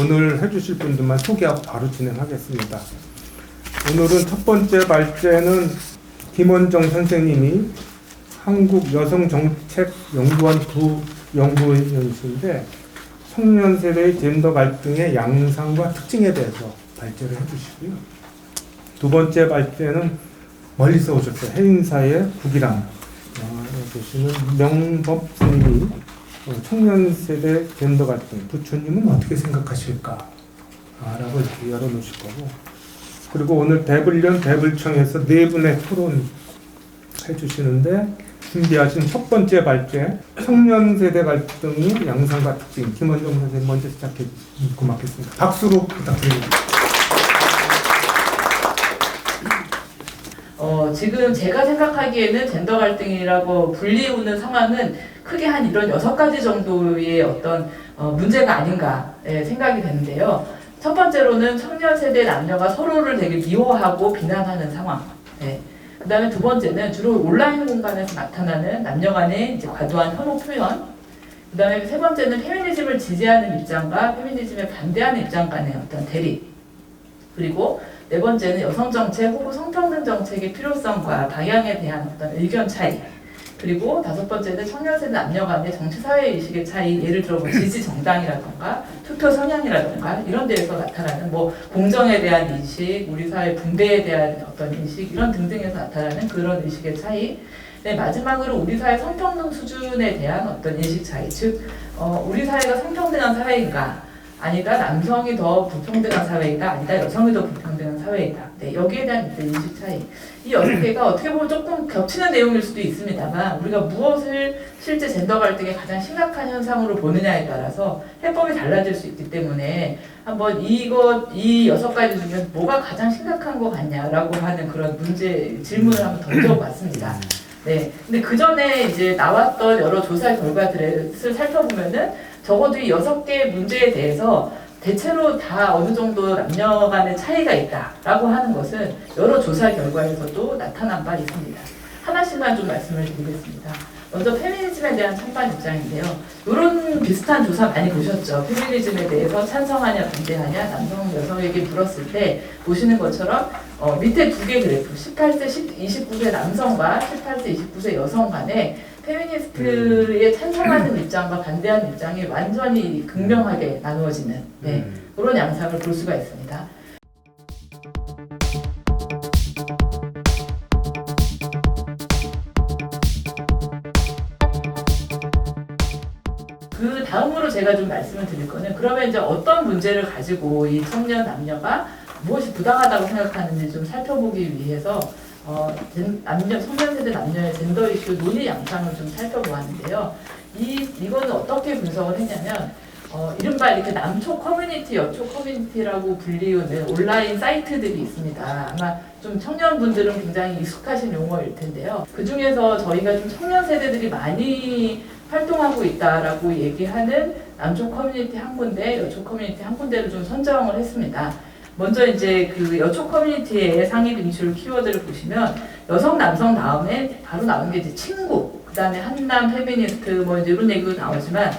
오늘 해주실 분들만 소개하고 바로 진행하겠습니다. 오늘은 첫 번째 발제는 김원정 선생님이 한국여성정책연구원 부연구위원이신데 청년 세대의 젠더 갈등의 양상과 특징에 대해서 발제를 해주시고요. 두 번째 발제는 멀리서 오셨어요. 해인사의 국이랑 어, 계시는 명법 스님이 어, 청년 세대 젠더 갈등 부처님은 어떻게 생각하실까? 아, 라고 이렇게 열어놓으실 거고 그리고 오늘 대불련 대불청에서 네 분의 토론 해주시는데 준비하신 첫 번째 발제 청년 세대 갈등의 양상과 특징 김원정 선생님 먼저 시작해 주고 맞겠습니다. 박수로 부탁드립니다. 어, 지금 제가 생각하기에는 젠더 갈등이라고 불리우는 상황은 크게 한 이런 여섯 가지 정도의 어떤 어, 문제가 아닌가 예, 생각이 되는데요. 첫 번째로는 청년 세대 남녀가 서로를 되게 미워하고 비난하는 상황. 예. 그 다음에 두 번째는 주로 온라인 공간에서 나타나는 남녀 간의 이제 과도한 혐오 표현. 그 다음에 세 번째는 페미니즘을 지지하는 입장과 페미니즘에 반대하는 입장 간의 어떤 대립. 그리고 네 번째는 여성 정책 혹은 성평등 정책의 필요성과 방향에 대한 어떤 의견 차이. 그리고 다섯 번째는 청년 세대 남녀 간의 정치 사회 의식의 차이. 예를 들어 뭐 지지 정당이라던가 투표 성향이라던가 이런 데에서 나타나는 뭐 공정에 대한 인식, 우리 사회 분배에 대한 어떤 인식 이런 등등에서 나타나는 그런 의식의 차이. 네, 마지막으로 우리 사회 성평등 수준에 대한 어떤 인식 차이. 즉, 어, 우리 사회가 성평등한 사회인가? 아니다. 남성이 더 불평등한 사회이다. 아니다. 여성이 더 사회이다. 네, 여기에 대한 인식 차이. 이 여섯 개가 어떻게 보면 조금 겹치는 내용일 수도 있습니다만 우리가 무엇을 실제 젠더 갈등의 가장 심각한 현상으로 보느냐에 따라서 해법이 달라질 수 있기 때문에 한번 이것 이 여섯 가지 중에 뭐가 가장 심각한 것 같냐라고 하는 그런 문제 질문을 한번 던져봤습니다. 네. 근데 그 전에 이제 나왔던 여러 조사 결과들을 살펴보면은 적어도 이 여섯 개의 문제에 대해서 대체로 다 어느 정도 남녀 간의 차이가 있다라고 하는 것은 여러 조사 결과에서도 나타난 바 있습니다. 하나씩만 좀 말씀을 드리겠습니다. 먼저 페미니즘에 대한 찬반 입장인데요. 이런 비슷한 조사 많이 보셨죠? 페미니즘에 대해서 찬성하냐 반대하냐 남성 여성에게 물었을 때 보시는 것처럼 어, 밑에 두 개 그래프 18세 29세 남성과 18세 29세 여성 간에 페미니스트에 찬성하는 입장과 반대하는 입장이 완전히 극명하게 나누어지는 네, 그런 양상을 볼 수가 있습니다. 그 다음으로 제가 좀 말씀을 드릴 거는 그러면 이제 어떤 문제를 가지고 이 청년 남녀가 무엇이 부당하다고 생각하는지 좀 살펴보기 위해서 어, 젠- 남녀 청년 세대 남녀의 젠더 이슈 논의 양상을 좀 살펴보았는데요. 이 이거는 어떻게 분석을 했냐면 어, 이른바 이렇게 남초 커뮤니티, 여초 커뮤니티라고 불리우는 온라인 사이트들이 있습니다. 아마 좀 청년분들은 굉장히 익숙하신 용어일 텐데요. 그 중에서 저희가 좀 청년 세대들이 많이 활동하고 있다라고 얘기하는 남초 커뮤니티 한 군데, 여초 커뮤니티 한 군데를 좀 선정을 했습니다. 먼저 이제 그 여초 커뮤니티의 상위 진출 키워드를 보시면 여성, 남성 다음에 바로 나온 게 이제 친구, 그 다음에 한남 페미니스트 뭐 이런 얘기도 나오지만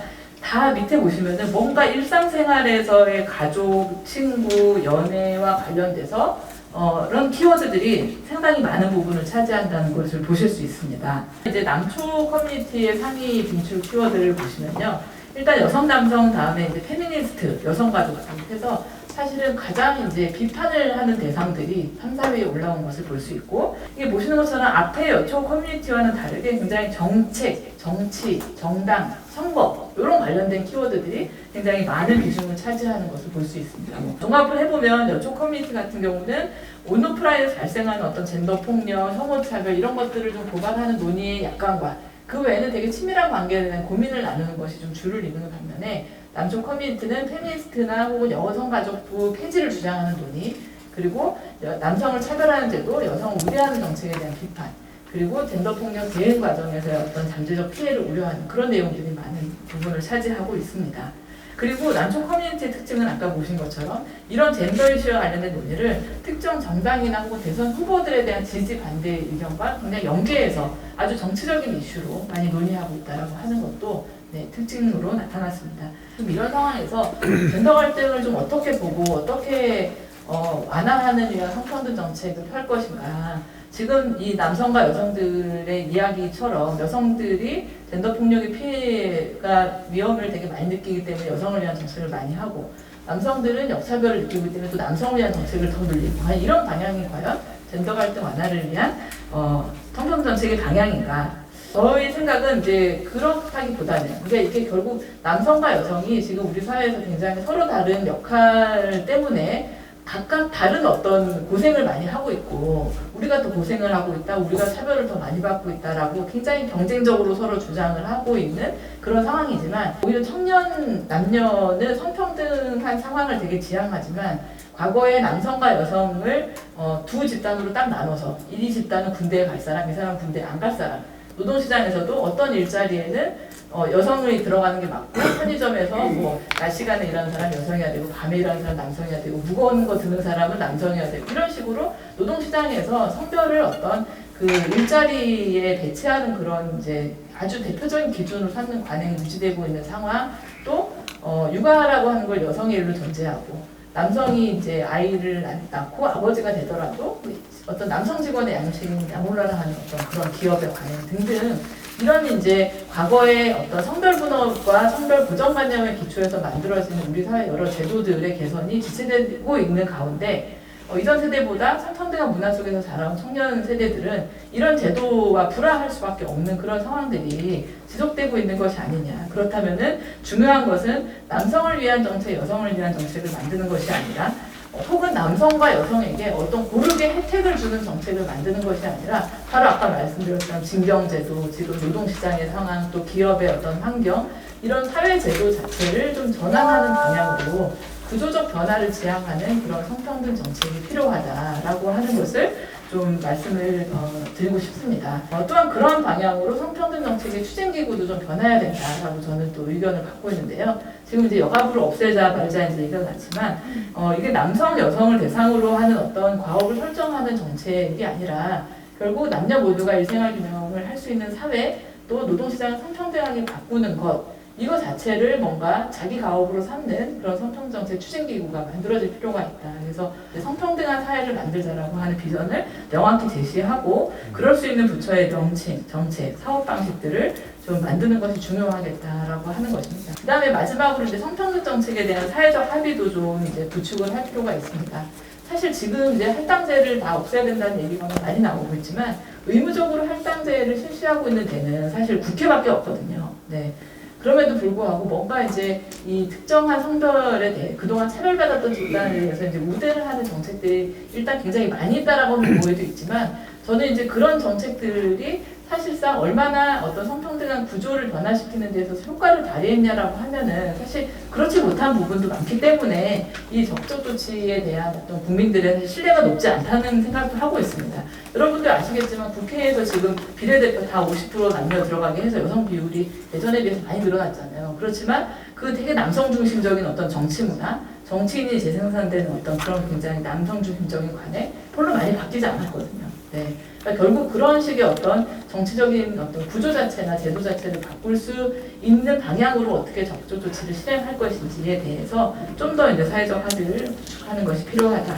다 밑에 보시면은 뭔가 일상생활에서의 가족, 친구, 연애와 관련돼서 어, 이런 키워드들이 상당히 많은 부분을 차지한다는 것을 보실 수 있습니다. 이제 남초 커뮤니티의 상위 진출 키워드를 보시면요. 일단 여성, 남성 다음에 이제 페미니스트, 여성 가족 해서 사실은 가장 이제 비판을 하는 대상들이 3, 4위에 올라온 것을 볼 수 있고 이게 보시는 것처럼 앞에 여초 커뮤니티와는 다르게 굉장히 정책, 정치, 정당, 선거 이런 관련된 키워드들이 굉장히 많은 비중을 차지하는 것을 볼 수 있습니다. 뭐 종합을 해보면 여초 커뮤니티 같은 경우는 온오프라인에서 발생하는 어떤 젠더 폭력, 혐오 차별 이런 것들을 좀 고발하는 논의의 약관과 그 외에는 되게 친밀한 관계에 대한 고민을 나누는 것이 좀 주를 이루는 반면에 남쪽 커뮤니티는 페미니스트나 혹은 여성 가족부 폐지를 주장하는 논의 그리고 여- 남성을 차별하는 제도, 여성을 우대하는 정책에 대한 비판 그리고 젠더 폭력 대응 과정에서의 어떤 잠재적 피해를 우려하는 그런 내용들이 많은 부분을 차지하고 있습니다. 그리고 남쪽 커뮤니티의 특징은 아까 보신 것처럼 이런 젠더 이슈와 관련된 논의를 특정 정당이나 혹은 대선 후보들에 대한 지지 반대 의견과 굉장히 연계해서 아주 정치적인 이슈로 많이 논의하고 있다고 하는 것도 네, 특징으로 나타났습니다. 그럼 이런 상황에서 젠더 갈등을 좀 어떻게 보고 어떻게 어, 완화하는 위한 성평등 정책을 펼 것인가. 지금 이 남성과 여성들의 이야기처럼 여성들이 젠더 폭력의 피해가 위험을 되게 많이 느끼기 때문에 여성을 위한 정책을 많이 하고 남성들은 역차별을 느끼기 때문에 또 남성을 위한 정책을 더 늘리고 이런 방향이 과연 젠더 갈등 완화를 위한 어, 성평등 정책의 방향인가? 저의 생각은 이제 그렇다기보다는 그러니까 이게 결국 남성과 여성이 지금 우리 사회에서 굉장히 서로 다른 역할 때문에 각각 다른 어떤 고생을 많이 하고 있고 우리가 더 고생을 하고 있다, 우리가 차별을 더 많이 받고 있다라고 굉장히 경쟁적으로 서로 주장을 하고 있는 그런 상황이지만 오히려 청년 남녀는 성평등한 상황을 되게 지향하지만 과거에 남성과 여성을 어, 두 집단으로 딱 나눠서 이 집단은 군대에 갈 사람, 이 사람 은 군대에 안 갈 사람 노동시장에서도 어떤 일자리에는 어, 여성이 들어가는 게 맞고 편의점에서 뭐 낮 시간에 일하는 사람 여성이어야 되고 밤에 일하는 사람 남성이어야 되고 무거운 거 드는 사람은 남성이어야 되고 이런 식으로 노동시장에서 성별을 어떤 그 일자리에 배치하는 그런 이제 아주 대표적인 기준으로 삼는 관행이 유지되고 있는 상황 또 어, 육아라고 하는 걸 여성의 일로 전제하고 남성이 이제 아이를 낳- 낳고 아버지가 되더라도 어떤 남성 직원의 양육책임을 나몰라라 하는 어떤 그런 기업의 관행 등등 이런 이제 과거의 어떤 성별 분업과 성별 고정관념에 기초해서 만들어지는 우리 사회 여러 제도들의 개선이 지체되고 있는 가운데 어, 이전 세대보다 성평등한 문화 속에서 자라온 청년 세대들은 이런 제도와 불화할 수밖에 없는 그런 상황들이 지속되고 있는 것이 아니냐. 그렇다면은 중요한 것은 남성을 위한 정책, 여성을 위한 정책을 만드는 것이 아니라 어, 혹은 남성과 여성에게 어떤 고르게 혜택을 주는 정책을 만드는 것이 아니라 바로 아까 말씀드렸던 징병제도, 지금 노동시장의 상황, 또 기업의 어떤 환경 이런 사회제도 자체를 좀 전환하는 방향으로 구조적 변화를 지향하는 그런 성평등 정책이 필요하다라고 하는 것을 좀 말씀을 어, 드리고 싶습니다. 어, 또한 그런 방향으로 성평등 정책의 추진기구도 좀 변해야 된다라고 저는 또 의견을 갖고 있는데요. 지금 이제 여가부를 없애자 말자 이제 얘기가 같지만 어, 이게 남성 여성을 대상으로 하는 어떤 과업을 설정하는 정책이 아니라 결국 남녀 모두가 일생활 균형을 할 수 있는 사회 또 노동시장을 성평등하게 바꾸는 것 이거 자체를 뭔가 자기 가업으로 삼는 그런 성평등 정책 추진기구가 만들어질 필요가 있다. 그래서 성평등한 사회를 만들자라고 하는 비전을 명확히 제시하고 그럴 수 있는 부처의 정책, 정책, 사업 방식들을 좀 만드는 것이 중요하겠다라고 하는 것입니다. 그 다음에 마지막으로 이제 성평등 정책에 대한 사회적 합의도 좀 이제 구축을 할 필요가 있습니다. 사실 지금 이제 할당제를 다 없애야 된다는 얘기가 많이 나오고 있지만 의무적으로 할당제를 실시하고 있는 데는 사실 국회밖에 없거든요. 네. 그럼에도 불구하고 뭔가 이제 이 특정한 성별에 대해 그동안 차별받았던 집단에 대해서 이제 우대를 하는 정책들이 일단 굉장히 많이 있다라고 하는 오해도 있지만 저는 이제 그런 정책들이 사실상 얼마나 어떤 성평등한 구조를 변화시키는 데 있어서 효과를 발휘했냐라고 하면은 사실 그렇지 못한 부분도 많기 때문에 이 적적 조치에 대한 어떤 국민들의 신뢰가 높지 않다는 생각도 하고 있습니다. 여러분들 아시겠지만 국회에서 지금 비례대표 다 50% 남녀 들어가게 해서 여성 비율이 예전에 비해서 많이 늘어났잖아요. 그렇지만 그 되게 남성 중심적인 어떤 정치 문화, 정치인이 재생산되는 어떤 그런 굉장히 남성 중심적인 관해 별로 많이 바뀌지 않았거든요. 네. 그러니까 결국 그런 식의 어떤 정치적인 어떤 구조 자체나 제도 자체를 바꿀 수 있는 방향으로 어떻게 적조 조치를 실행할 것인지에 대해서 좀 더 이제 사회적 합의를 구축하는 것이 필요하다.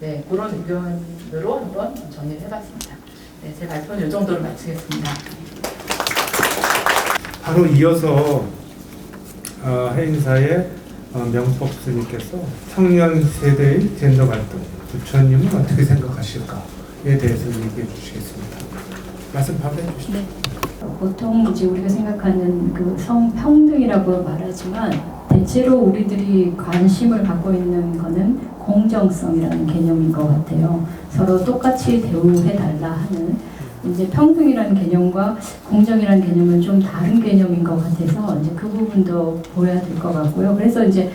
네, 그런 의견으로 한번 정리를 해봤습니다. 네, 제 발표는 이 정도로 마치겠습니다. 바로 이어서 어, 해인사의 어, 명법 스님께서 청년 세대의 젠더 갈등 부처님은 어떻게 생각하실까에 대해서 얘기해 주시겠습니다. 말씀 바로 해주시죠. 네. 보통 이제 우리가 생각하는 그 성평등이라고 말하지만 대체로 우리들이 관심을 갖고 있는 거는 공정성이라는 개념인 것 같아요. 서로 똑같이 대우해 달라 하는 이제 평등이라는 개념과 공정이라는 개념은 좀 다른 개념인 것 같아서 이제 그 부분도 보여야 될 것 같고요. 그래서 이제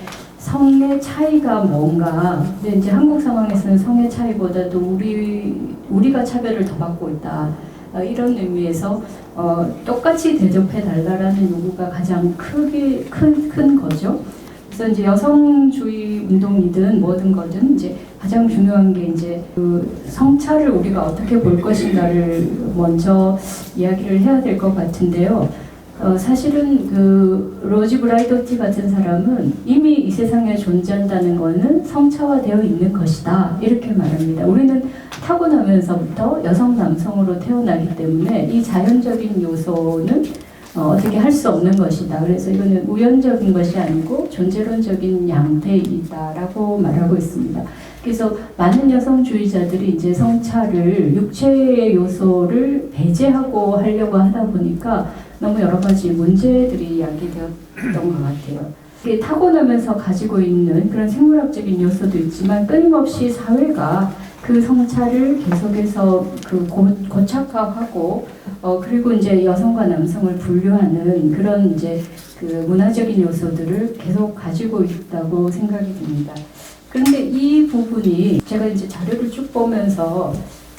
성의 차이가 뭔가 이제 한국 상황에서는 성의 차이보다도 우리 우리가 차별을 더 받고 있다. 어, 이런 의미에서 어, 똑같이 대접해 달라라는 요구가 가장 크게 큰, 큰 거죠. 그래서 이제 여성주의 운동이든 뭐든 거든 이제 가장 중요한 게 이제 그 성차를 우리가 어떻게 볼 것인가를 먼저 이야기를 해야 될 것 같은데요. 어, 사실은 그 로지 브라이더티 같은 사람은 이미 이 세상에 존재한다는 것은 성차화되어 있는 것이다 이렇게 말합니다. 우리는 타고나면서부터 여성 남성으로 태어나기 때문에 이 자연적인 요소는 어, 어떻게 할 수 없는 것이다. 그래서 이거는 우연적인 것이 아니고 존재론적인 양태이다라고 말하고 있습니다. 그래서 많은 여성주의자들이 이제 성차를 육체의 요소를 배제하고 하려고 하다 보니까 너무 여러 가지 문제들이 야기되었던 것 같아요. 타고나면서 가지고 있는 그런 생물학적인 요소도 있지만 끊임없이 사회가 그 성차를 계속해서 그 고, 고착화하고 어 그리고 이제 여성과 남성을 분류하는 그런 이제 그 문화적인 요소들을 계속 가지고 있다고 생각이 듭니다. 그런데 이 부분이 제가 이제 자료를 쭉 보면서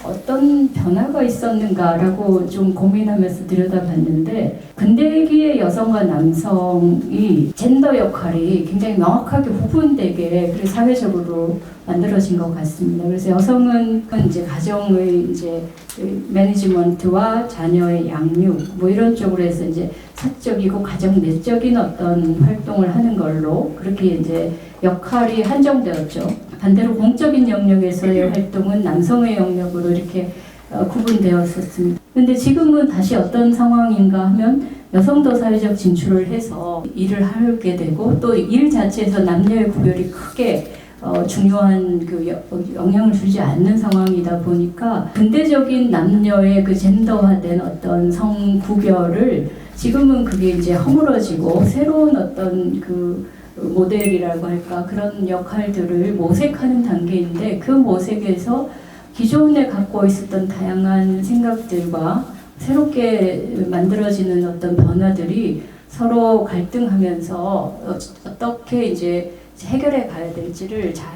어떤 변화가 있었는가라고 좀 고민하면서 들여다봤는데 근대기의 여성과 남성이 젠더 역할이 굉장히 명확하게 구분되게 그래 사회적으로 만들어진 것 같습니다. 그래서 여성은 이제 가정의 이제 그 매니지먼트와 자녀의 양육 뭐 이런 쪽으로 해서 이제 사적이고 가정 내적인 어떤 활동을 하는 걸로 그렇게 이제 역할이 한정되었죠. 반대로 공적인 영역에서의 활동은 남성의 영역으로 이렇게 어, 구분되었었습니다. 근데 지금은 다시 어떤 상황인가 하면 여성도 사회적 진출을 해서 일을 하게 되고 또 일 자체에서 남녀의 구별이 크게 어, 중요한 그 여- 영향을 주지 않는 상황이다 보니까 근대적인 남녀의 그 젠더화된 어떤 성 구별을 지금은 그게 이제 허물어지고 새로운 어떤 그 모델이라고 할까 그런 역할들을 모색하는 단계인데 그 모색에서 기존에 갖고 있었던 다양한 생각들과 새롭게 만들어지는 어떤 변화들이 서로 갈등하면서 어- 어떻게 이제 해결해 가야 될지를 잘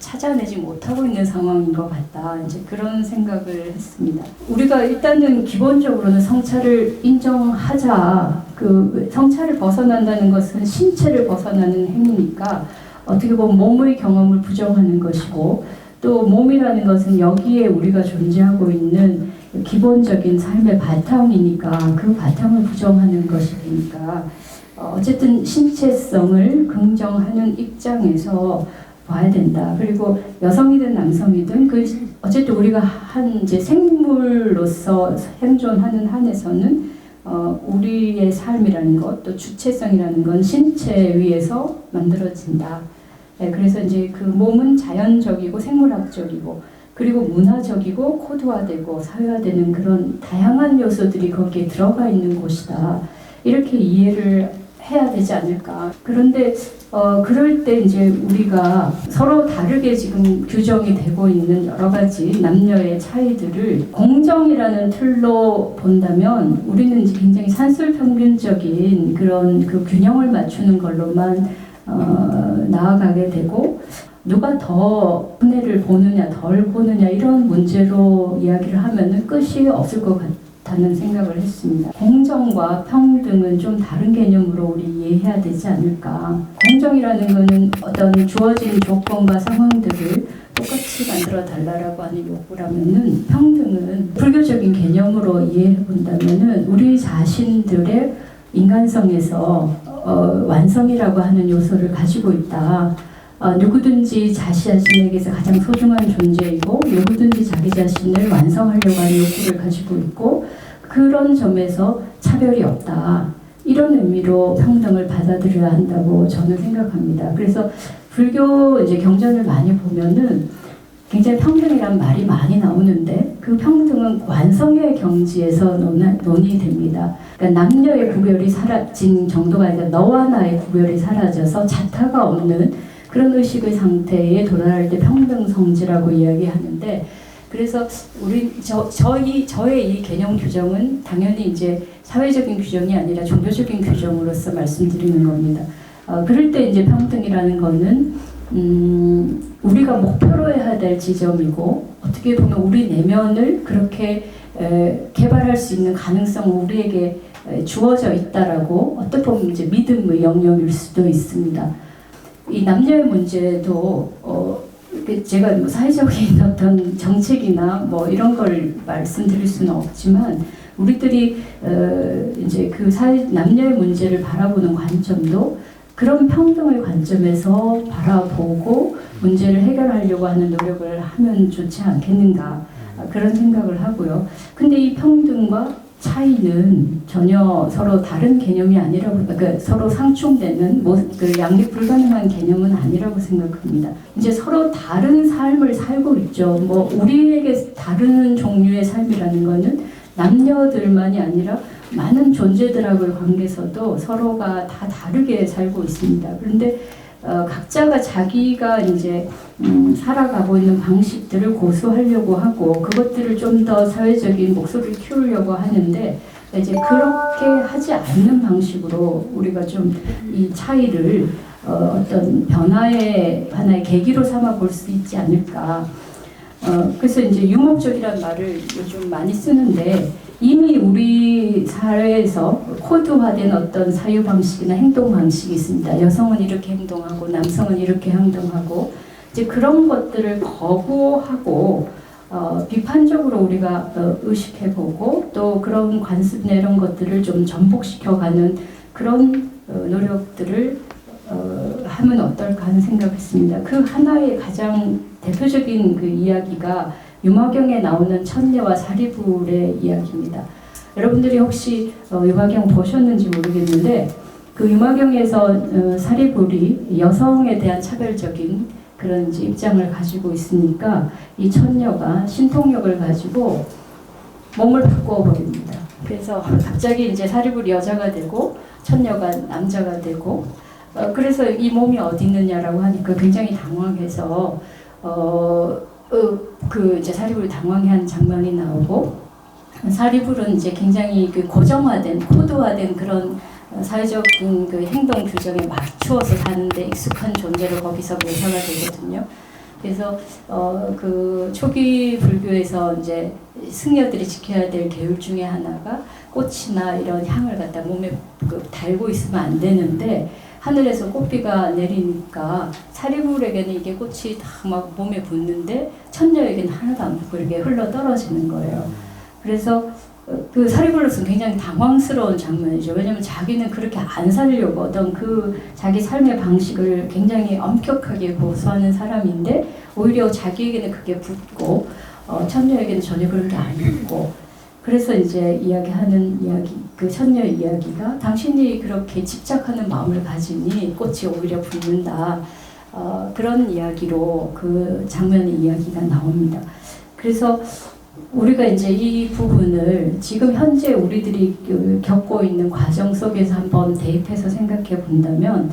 찾아내지 못하고 있는 상황인 것 같다. 이제 그런 생각을 했습니다. 우리가 일단은 기본적으로는 성차를 인정하자. 그 성차를 벗어난다는 것은 신체를 벗어나는 행위니까 어떻게 보면 몸의 경험을 부정하는 것이고 또 몸이라는 것은 여기에 우리가 존재하고 있는 기본적인 삶의 바탕이니까 그 바탕을 부정하는 것이니까 어, 어쨌든 신체성을 긍정하는 입장에서 봐야 된다. 그리고 여성이든 남성이든 그 어쨌든 우리가 한 이제 생물로서 생존하는 한에서는 어, 우리의 삶이라는 것, 또 주체성이라는 건 신체 위에서 만들어진다. 네, 그래서 이제 그 몸은 자연적이고 생물학적이고 그리고 문화적이고 코드화되고 사회화되는 그런 다양한 요소들이 거기에 들어가 있는 곳이다. 이렇게 이해를 해야 되지 않을까. 그런데 어 그럴 때 이제 우리가 서로 다르게 지금 규정이 되고 있는 여러 가지 남녀의 차이들을 공정이라는 틀로 본다면 우리는 이제 굉장히 산술평균적인 그런 그 균형을 맞추는 걸로만 어, 나아가게 되고 누가 더 손해를 보느냐 덜 보느냐 이런 문제로 이야기를 하면은 끝이 없을 것 같 다는 생각을 했습니다. 공정과 평등은 좀 다른 개념으로 우리 이해해야 되지 않을까. 공정이라는 것은 어떤 주어진 조건과 상황들을 똑같이 만들어 달라라고 하는 요구라면은 평등은 불교적인 개념으로 이해해 본다면은 우리 자신들의 인간성에서 어, 완성이라고 하는 요소를 가지고 있다. 어, 누구든지 자신 자신에게서 가장 소중한 존재이고 누구든지 자기 자신을 완성하려고 하는 욕구를 가지고 있고 그런 점에서 차별이 없다. 이런 의미로 평등을 받아들여야 한다고 저는 생각합니다. 그래서 불교 이제 경전을 많이 보면은 굉장히 평등이란 말이 많이 나오는데 그 평등은 완성의 경지에서 논의됩니다. 그러니까 남녀의 구별이 사라진 정도가 아니라 너와 나의 구별이 사라져서 자타가 없는 그런 의식의 상태에 도달할 때 평등 성지라고 이야기하는데 그래서 우리 저 저희 저의 이 개념 규정은 당연히 이제 사회적인 규정이 아니라 종교적인 규정으로서 말씀드리는 겁니다. 어, 그럴 때 이제 평등이라는 거는 음, 우리가 목표로 해야 될 지점이고 어떻게 보면 우리 내면을 그렇게 에, 개발할 수 있는 가능성은 우리에게 에, 주어져 있다라고 어떻게 보면 이제 믿음의 영역일 수도 있습니다. 이 남녀의 문제도 어, 그 제가 뭐 사회적인 어떤 정책이나 뭐 이런 걸 말씀드릴 수는 없지만 우리들이 어 이제 그 사회 남녀의 문제를 바라보는 관점도 그런 평등의 관점에서 바라보고 문제를 해결하려고 하는 노력을 하면 좋지 않겠는가 아, 그런 생각을 하고요. 근데 이 평등과 차이는 전혀 서로 다른 개념이 아니라고 그러니까 서로 상충되는 뭐, 그 양립 불가능한 개념은 아니라고 생각합니다. 이제 서로 다른 삶을 살고 있죠. 뭐 우리에게 다른 종류의 삶이라는 거는 남녀들만이 아니라 많은 존재들하고의 관계에서도 서로가 다 다르게 살고 있습니다. 그런데 어, 각자가 자기가 이제 음, 살아가고 있는 방식들을 고수하려고 하고 그것들을 좀 더 사회적인 목소리를 키우려고 하는데 이제 그렇게 하지 않는 방식으로 우리가 좀 이 차이를 어, 어떤 변화의 하나의 계기로 삼아 볼 수 있지 않을까. 어, 그래서 이제 유목적이라는 말을 요즘 많이 쓰는데 이미 우리 사회에서 코드화된 어떤 사유 방식이나 행동 방식이 있습니다. 여성은 이렇게 행동하고 남성은 이렇게 행동하고 이제 그런 것들을 거부하고 어, 비판적으로 우리가 어, 의식해보고 또 그런 관습 이런 것들을 좀 전복시켜가는 그런 어, 노력들을 어, 하면 어떨까 하는 생각했습니다. 그 하나의 가장 대표적인 그 이야기가 유마경에 나오는 천녀와 사리불의 이야기입니다. 여러분들이 혹시 어, 유마경 보셨는지 모르겠는데 그 유마경에서 어, 사리불이 여성에 대한 차별적인 그런 입장을 가지고 있으니까 이 천녀가 신통력을 가지고 몸을 바꾸어 버립니다. 그래서 갑자기 이제 사리불이 여자가 되고 천녀가 남자가 되고 어, 그래서 이 몸이 어디 있느냐라고 하니까 굉장히 당황해서 어, 어, 그 이제 사리불이 당황해하는 장면이 나오고 사리불은 이제 굉장히 그 고정화된 코드화된 그런 어, 사회적인 그 행동 규정에 맞추어서 사는데 익숙한 존재로 거기서 묘사가 되거든요. 그래서 어, 그 초기 불교에서 이제 승려들이 지켜야 될 계율 중에 하나가 꽃이나 이런 향을 갖다 몸에 그 달고 있으면 안 되는데 하늘에서 꽃비가 내리니까 사리불에게는 이게 꽃이 다 막 몸에 붙는데 천녀에게는 하나도 안 붙고 이렇게 흘러 떨어지는 거예요. 그래서 어, 그 사리불로서는 굉장히 당황스러운 장면이죠. 왜냐하면 자기는 그렇게 안 살려고 어떤 그 자기 삶의 방식을 굉장히 엄격하게 고수하는 사람인데 오히려 자기에게는 그게 붙고 어, 천녀에게는 전혀 그런 게 아니고 그래서 이제 이야기하는 이야기 그 천녀 이야기가 당신이 그렇게 집착하는 마음을 가지니 꽃이 오히려 붙는다 어, 그런 이야기로 그 장면의 이야기가 나옵니다. 그래서 우리가 이제 이 부분을 지금 현재 우리들이 그 겪고 있는 과정 속에서 한번 대입해서 생각해 본다면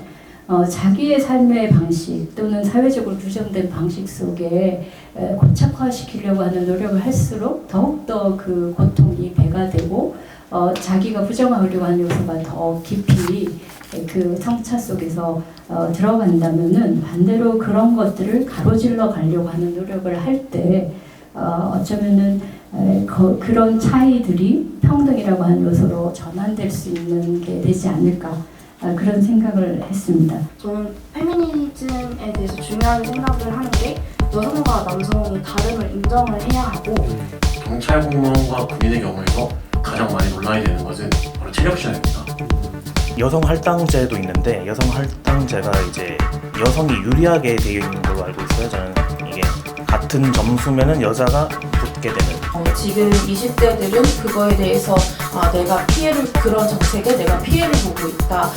어, 자기의 삶의 방식 또는 사회적으로 규정된 방식 속에 에, 고착화시키려고 하는 노력을 할수록 더욱더 그 고통이 배가 되고 어, 자기가 부정하려고 하는 요소가 더 깊이 에, 그 성차 속에서 어, 들어간다면은 반대로 그런 것들을 가로질러 가려고 하는 노력을 할때 어, 어쩌면은 에, 거, 그런 차이들이 평등이라고 하는 요소로 전환될 수 있는 게 되지 않을까. 아, 그런 생각을 했습니다. 저는 페미니즘에 대해서 중요한 생각을 하는 게 여성과 남성이 다름을 인정을 해야 하고 경찰 공무원과 군인의 경우에서 가장 많이 논란이 되는 것은 바로 체력 시간입니다. 여성 할당제도 있는데 여성 할당제가 이제 여성이 유리하게 되어 있는 걸로 알고 있어요. 저는 이게 같은 점수면은 여자가 붙게 되는. 어, 지금 20대들은 그거에 대해서 아, 내가 피해를 그런 정책에 내가 피해를 보고 있다